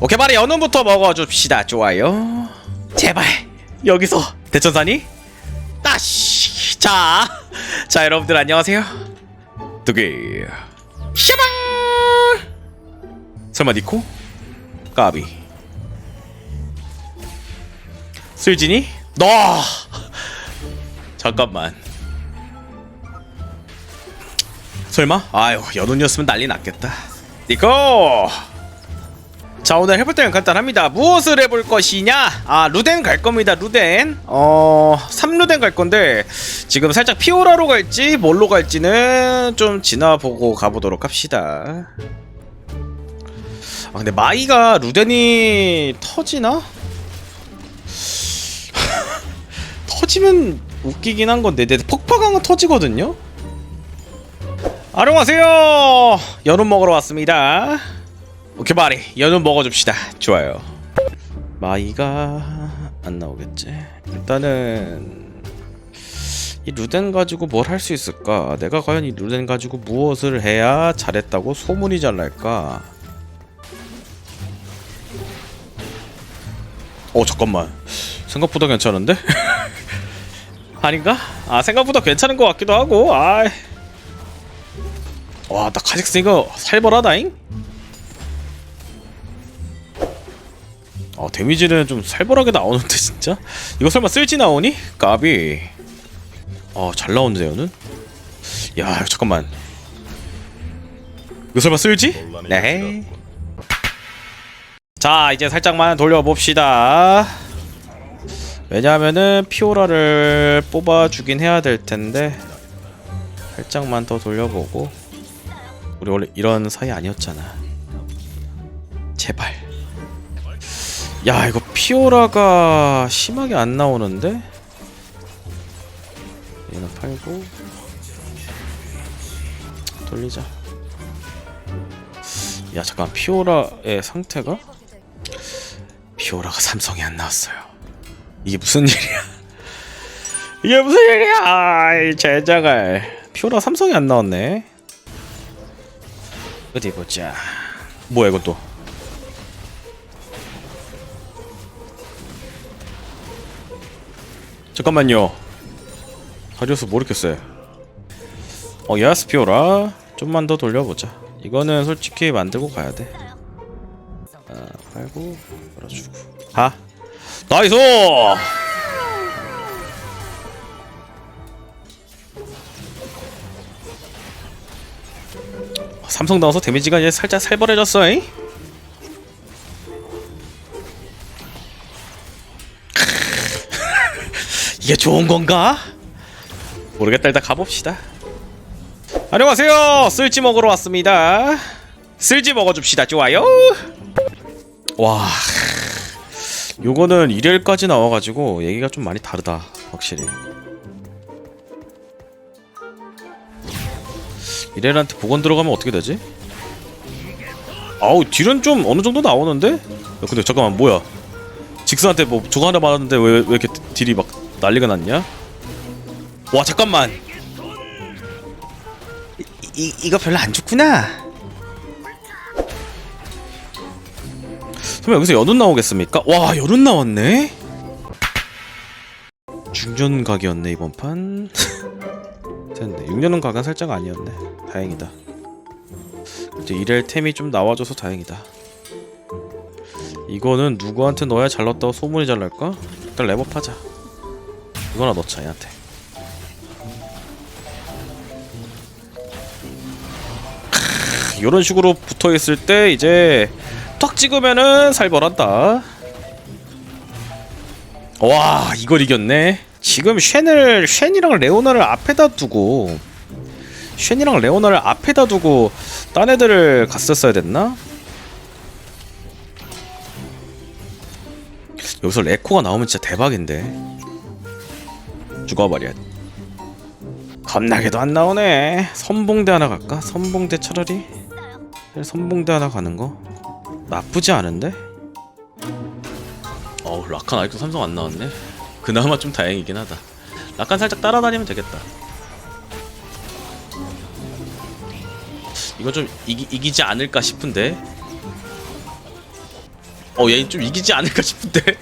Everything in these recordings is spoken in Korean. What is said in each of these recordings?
오케이 바로 연운부터 먹어줍시다. 좋아요. 제발. 여기서. 대천사니? 따시 자, 자 여러분들 안녕하세요. 두개. 샤방! 설마 니코? 까비. 슬진이? 너! 잠깐만. 설마? 아유 연운이었으면 난리 났겠다. 니코 자 오늘 해볼 때는 간단합니다. 무엇을 해볼 것이냐? 아 루덴 갈 겁니다 루덴. 어 3루덴 갈 건데 지금 살짝 피오라로 갈지 뭘로 갈지는 좀 지나보고 가보도록 합시다. 아 근데 마이가 루덴이 터지나? 터지면 웃기긴 한 건데. 내 폭파강은 터지거든요? 안녕하세요! 연운 먹으러 왔습니다 오케이 바리. 연운 먹어줍시다. 좋아요. 마이가 안 나오겠지? 일단은 이 루덴 가지고 뭘 할 수 있을까? 내가 과연 이 루덴 가지고 무엇을 해야 잘했다고 소문이 잘 날까? 어 잠깐만. 생각보다 괜찮은데? 아닌가? 아 생각보다 괜찮은 것 같기도 하고. 아이. 와나 카직스 이거 살벌하다잉? 어 데미지는 좀 살벌하게 나오는데 진짜? 이거 설마 쓸지 나오니? 까비 어잘 나오는데 요 는? 야 잠깐만 이거 설마 쓸지? 네. 자 이제 살짝만 돌려봅시다 왜냐하면은 피오라를 뽑아주긴 해야 될 텐데 살짝만 더 돌려보고 우리 원래 이런 사이 아니었잖아 제발 야 이거 피오라가 심하게 안 나오는데? 얘는 팔고. 돌리자. 야 잠깐 피오라의 상태가? 피오라가 삼성이 안 나왔어요. 이게 무슨 일이야? 이게 무슨 일이야? 아이 제자갈. 피오라 삼성이 안 나왔네. 어디 보자. 뭐야 이건 또 잠깐만요. 다리우스 뭐 이렇게 세? 어 야스피오라? 좀만 더 돌려보자. 이거는 솔직히 만들고 가야 돼. 아, 팔고 걸어주고. 가 나이스 삼성 나와서 데미지가 이제 살짝 살벌해졌어 잉? 이게 좋은 건가? 모르겠다 일단 가봅시다. 안녕하세요. 쓸지 먹으러 왔습니다. 쓸지 먹어줍시다. 좋아요. 와 요거는 1일까지 나와가지고 얘기가 좀 많이 다르다 확실히. 이렐한테 복원 들어가면 어떻게 되지? 아우 딜은 좀 어느 정도 나오는데? 야, 근데 잠깐만 뭐야? 직스한테 뭐 저거 하나 맞았는데 왜, 왜 이렇게 딜이 막 난리가 났냐? 와 잠깐만 이, 이, 이거 별로 안 좋구나 설마 여기서 연운 나오겠습니까? 와 연운 나왔네? 중전 각이었네 이번 판 됐네 6년은 각은 살짝 아니었네 다행이다 이제 이렐 템이 좀 나와줘서 다행이다 이거는 누구한테 넣어야 잘 넣었다고 소문이 잘 날까? 일단 랩업하자 이거나 넣자 얘한테. 크, 이런 식으로 붙어 있을 때 이제 탁 찍으면은 살벌한다. 와 이걸 이겼네. 지금 쉔을 쉔이랑 레오나를 앞에다 두고 쉔이랑 레오나를 앞에다 두고 딴 애들을 갔었어야 됐나? 여기서 레코가 나오면 진짜 대박인데 죽어버려. 겁나게도 안 나오네. 선봉대 하나 갈까? 선봉대 차라리? 선봉대 하나 가는 거? 나쁘지 않은데? 어우 라칸 아직도 삼성 안 나왔네. 그나마 좀 다행이긴 하다. 라칸 살짝 따라다니면 되겠다. 이거 좀 이기, 이기지 않을까 싶은데? 어얘 좀 이기지 않을까 싶은데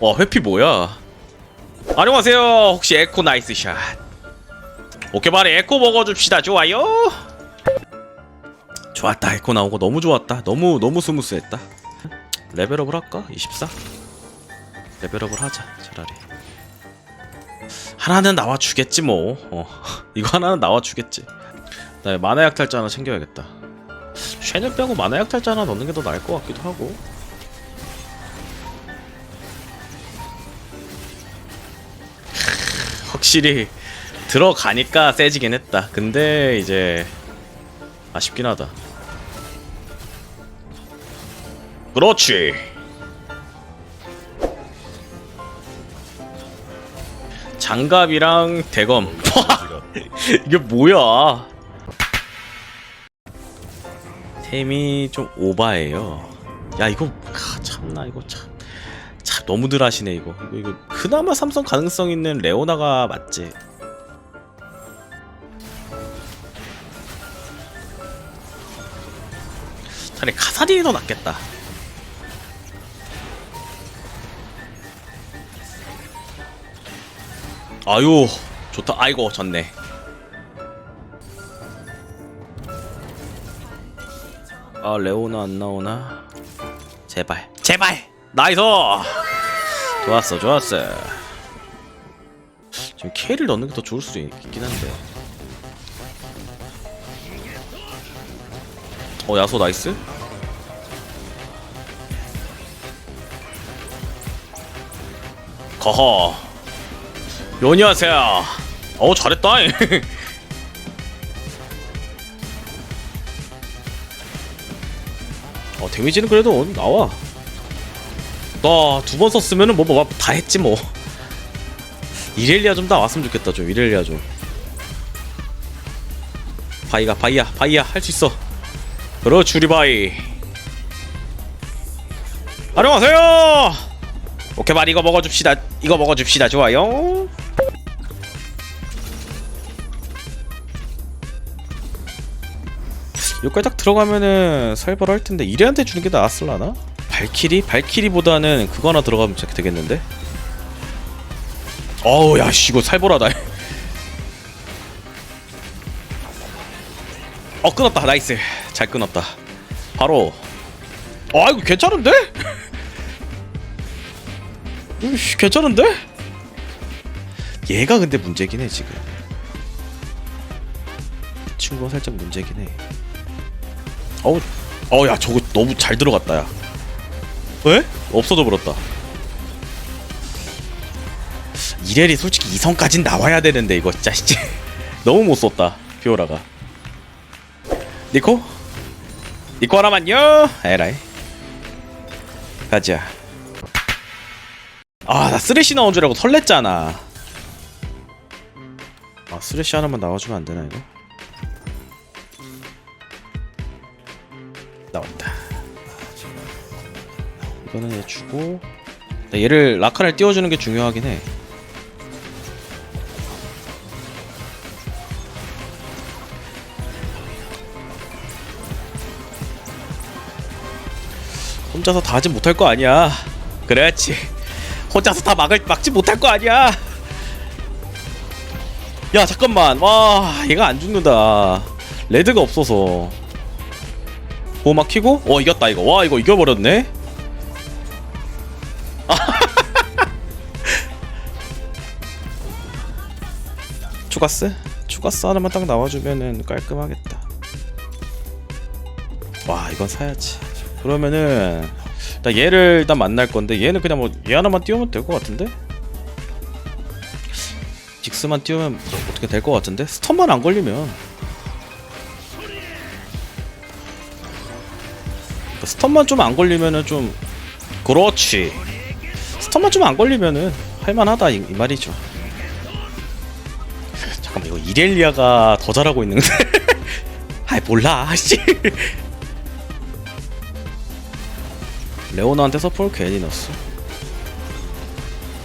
와 회피 뭐야? 안녕하세요. 혹시 에코 나이스 샷? 오케이 바로 에코 먹어줍시다. 좋아요. 좋았다. 에코 거 너무 좋았다. 너무 너무 스무스했다. 레벨업을 할까? 24 레벨업을 하자 차라리. 하나는 나와 주겠지 뭐. 어. 이거 하나는 나와 주겠지. 나 만화 약탈자 하나 챙겨야겠다. 쉐는 빼고 만화 약탈자 하나 넣는 게 더 나을 것 같기도 하고 확실히 들어가니까 세지긴 했다. 근데 이제 아쉽긴 하다. 그렇지. 장갑이랑 대검. 이게 뭐야? 템이 좀 오바예요. 야 이거 아, 참나 이거 참, 참 너무들 하시네 이거. 이거 이거 그나마 삼성 가능성 있는 레오나가 맞지. 차라리 카사딘이 더 낫겠다. 아유 좋다. 아이고 졌네. 아 레오나 안 나오나? 제발. 제발! 나이스 좋았어 좋았어. 지금 K를 넣는 게 더 좋을 수도 있긴 한데. 어 야소 나이스? 거허. 요니하세요. 어우 잘했다. 어 데미지는 그래도 나와 나 두 번 썼으면은 뭐 뭐 다 했지 뭐. 이렐리아 좀 나왔으면 좋겠다 좀 이렐리아 좀. 바이가 바이야 바이야 할 수 있어. 그렇지 우리 바이. 안녕하세요! 오케이 말 이거 먹어줍시다. 이거 먹어줍시다. 좋아요. 여기까지 딱 들어가면은 살벌 할 텐데 이래한테 주는 게 나았을라나? 발키리? 발키리보다는 그거 하나 들어가면 되겠는데? 어우 야 씨 이거 살벌하다 어 끊었다 나이스 잘 끊었다 바로 아 이거 괜찮은데? 으이씨 괜찮은데? 얘가 근데 문제긴 해 지금 이 친구가 살짝 문제긴 해 어우 어야 저거 너무 잘 들어갔다 야 왜? 없어져 버렸다. 이렐이 솔직히 2성까진 나와야 되는데 이거 진짜 진짜 너무 못 썼다 피오라가. 니코? 니코 하나만요! 에라이. 가자. 아나 쓰레쉬 나온 줄 알고 설렜잖아. 아 쓰레쉬 하나만 나와주면 안 되나 이거? 나왔다 이거는 얘 주고 나 얘를 라카를 띄워주는 게 중요하긴 해. 혼자서 다 하지 못할 거 아니야. 그렇지. 혼자서 다 막을 막지 못할 거 아니야. 야 잠깐만. 와 얘가 안 죽는다. 레드가 없어서. 보호막 키고? 어 이겼다 이거. 와 이거 이겨버렸네 추가스? 추가스 하나만 딱 나와주면은 깔끔하겠다. 와 이건 사야지. 그러면은 나 얘를 일단 만날 건데 얘는 그냥 뭐 얘 하나만 띄우면 될 것 같은데? 직스만 띄우면 어떻게 될 것 같은데? 스턴만 안 걸리면. 그러니까 스턴만 좀 안 걸리면은 좀 그렇지. 스 턴만 좀 안 걸리면은 할만하다 이, 이 말이죠. 잠깐만 이거 이렐리아가 더 잘하고 있는데. 아이 몰라 씨. 레오나한테 서포를 괜히 넣었어.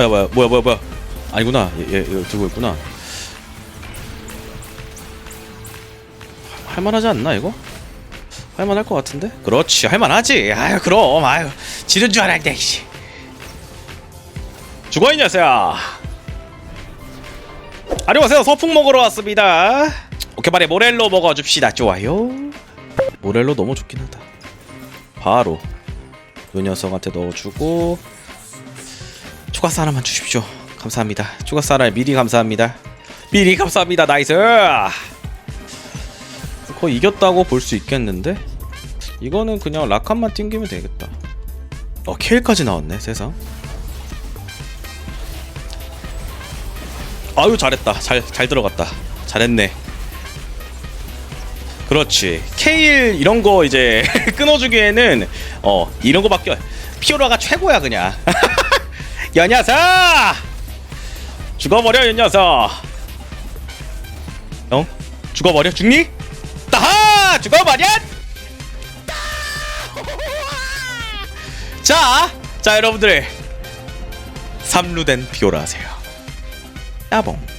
야 뭐야 뭐야 뭐야 뭐야. 아니구나. 얘, 얘 이거 들고 있구나. 할만하지 않나 이거? 할만할 것 같은데? 그렇지 할만하지. 아유 그럼. 아유 지른 줄 알았네 이씨 죽어 이 녀석 안녕하세요. 서풍 먹으러 왔습니다. 오케이 빨리 모렐로 먹어줍시다. 좋아요. 모렐로 너무 좋긴 하다. 바로 요 녀석한테 넣어주고 추가스 하나만 주십시오. 감사합니다. 추가스 하나 미리 감사합니다. 미리 감사합니다. 나이스! 거의 이겼다고 볼 수 있겠는데? 이거는 그냥 라칸만 튕기면 되겠다. 어 케일까지 나왔네 세상 아유 잘했다. 잘 잘 들어갔다. 잘했네. 그렇지. 케일 이런 거 이제 끊어주기에는 어 이런 거밖에 피오라가 최고야 그냥. 야 녀석! 죽어버려 이 녀석. 어 죽어버려 죽니? 따하! 죽어버려! 자, 자 여러분들. 삼루된 피오라 하세요. 야봉.